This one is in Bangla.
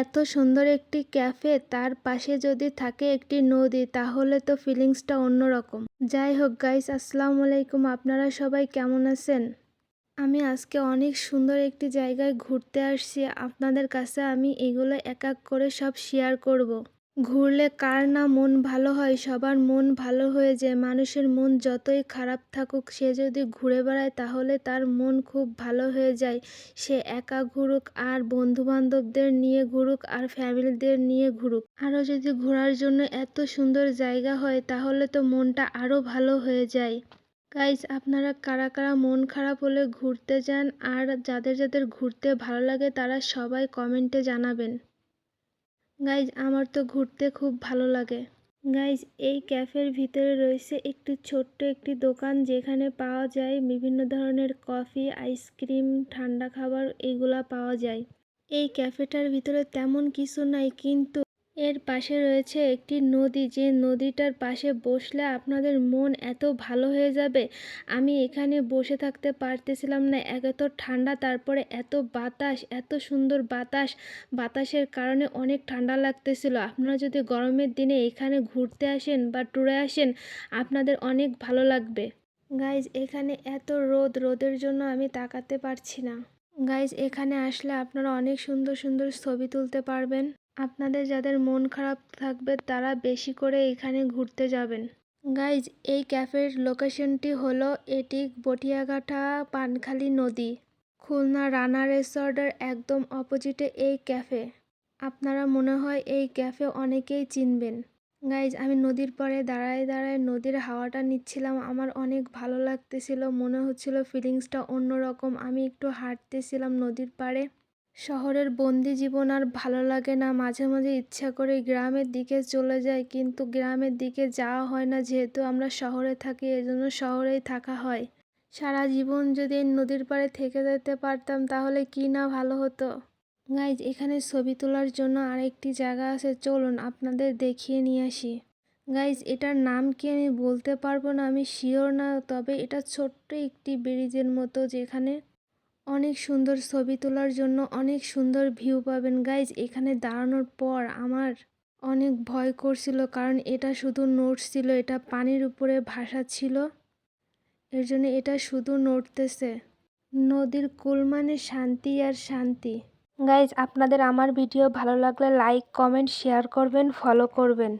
এত সুন্দর একটি ক্যাফে, তার পাশে যদি থাকে একটি নদী, তাহলে তো ফিলিংসটা অন্যরকম। যাই হোক গাইস, আসসালামু আলাইকুম। আপনারা সবাই কেমন আছেন? আমি আজকে অনেক সুন্দর একটি জায়গায় ঘুরতে আসছি। আপনাদের কাছে আমি এগুলো এক এক করে সব শেয়ার করব। ঘুরলে কার না মন ভালো হয়? সবার মন ভালো হয়ে যায়। মানুষের মন যতই খারাপ থাকুক, সে যদি ঘুরে বেড়ায়, তাহলে তার মন খুব ভালো হয়ে যায়। সে একা ঘুরুক আর বন্ধু বান্ধবদের নিয়ে ঘুরুক আর ফ্যামিলিদের নিয়ে ঘুরুক। আরও যদি ঘোরার জন্য এত সুন্দর জায়গা হয়, তাহলে তো মনটা আরও ভালো হয়ে যায়। গাইজ, আপনারা কারা কারা মন খারাপ হলে ঘুরতে যান? আর যাদের যাদের ঘুরতে ভালো লাগে, তারা সবাই কমেন্টে জানাবেন। গাইজ আমার তো ঘুরতে খুব ভালো লাগে। গাইজ এই ক্যাফের ভিতরে রয়েছে একটি ছোট্ট একটি দোকান যেখানে পাওয়া যায় বিভিন্ন ধরনের কফি, আইসক্রিম, ঠান্ডা খাবার, এগুলা পাওয়া যায়। এই ক্যাফেটার ভিতরে তেমন কিছু নাই, কিন্তু এর পাশে রয়েছে একটি নদী। যে নদীটার পাশে বসলে আপনাদের মন এত ভালো হয়ে যাবে। আমি এখানে বসে থাকতে পারতেছিলাম না। এত ঠান্ডা, তারপরে এত বাতাস, এত সুন্দর বাতাস। বাতাসের কারণে অনেক ঠান্ডা লাগতেছিল। আপনারা যদি গরমের দিনে এখানে ঘুরতে আসেন বা ট্যুরে আসেন, আপনাদের অনেক ভালো লাগবে। গাইজ, এখানে এত রোদ, রোদের জন্য আমি তাকাতে পারছি না। গাইজ, এখানে আসলে আপনারা অনেক সুন্দর সুন্দর ছবি তুলতে পারবেন। আপনাদের যাদের মন খারাপ থাকবে, তারা বেশি করে এখানে ঘুরতে যাবেন। গাইজ এই ক্যাফের লোকেশনটি হলো এটি বটিয়াঘাটা পানখালি নদী। খুলনা রানা রেসর্টের একদম অপোজিটে এই ক্যাফে। আপনারা মনে হয় এই ক্যাফে অনেকেই চিনবেন। গাইজ আমি নদীর পরে দাঁড়ায় দাঁড়ায় নদীর হাওয়াটা নিচ্ছিলাম, আমার অনেক ভালো লাগতেছিল, মনে হচ্ছিল ফিলিংসটা অন্যরকম, আমি একটু হাঁটতেছিলাম নদীর পাড়ে। শহরের বন্দি জীবন আর ভালো লাগে না। মাঝে মাঝে ইচ্ছা করে গ্রামের দিকে চলে যাই, কিন্তু গ্রামের দিকে যাওয়া হয় না যেহেতু আমরা শহরে থাকি, এজন্য শহরেই থাকা হয়। সারা জীবন যদি নদীর পাড়ে থেকে যেতে পারতাম, তাহলে কি না ভালো হতো? গাইজ এখানে ছবি তোলার জন্য আরেকটি জায়গা আছে, চলুন আপনাদের দেখিয়ে নিয়ে আসি। গাইজ এটার নাম কি আমি বলতে পারব না, আমি শিওর না, তবে এটা ছোট্ট একটি ব্রিজের মতো যেখানে অনেক সুন্দর ছবি তোলার জন্য অনেক সুন্দর ভিউ পাবেন। গাইজ এখানে দাঁড়ানোর পর আমার অনেক ভয় করছিল, কারণ এটা শুধু নোটস ছিল, এটা পানির উপরে ভাসা ছিল। এর জন্য এটা শুধু নড়তেছে। নদীর কুল মানে শান্তি আর শান্তি। গাইজ আপনাদের আমার ভিডিও ভালো লাগলে লাইক কমেন্ট শেয়ার করবেন ফলো করবেন।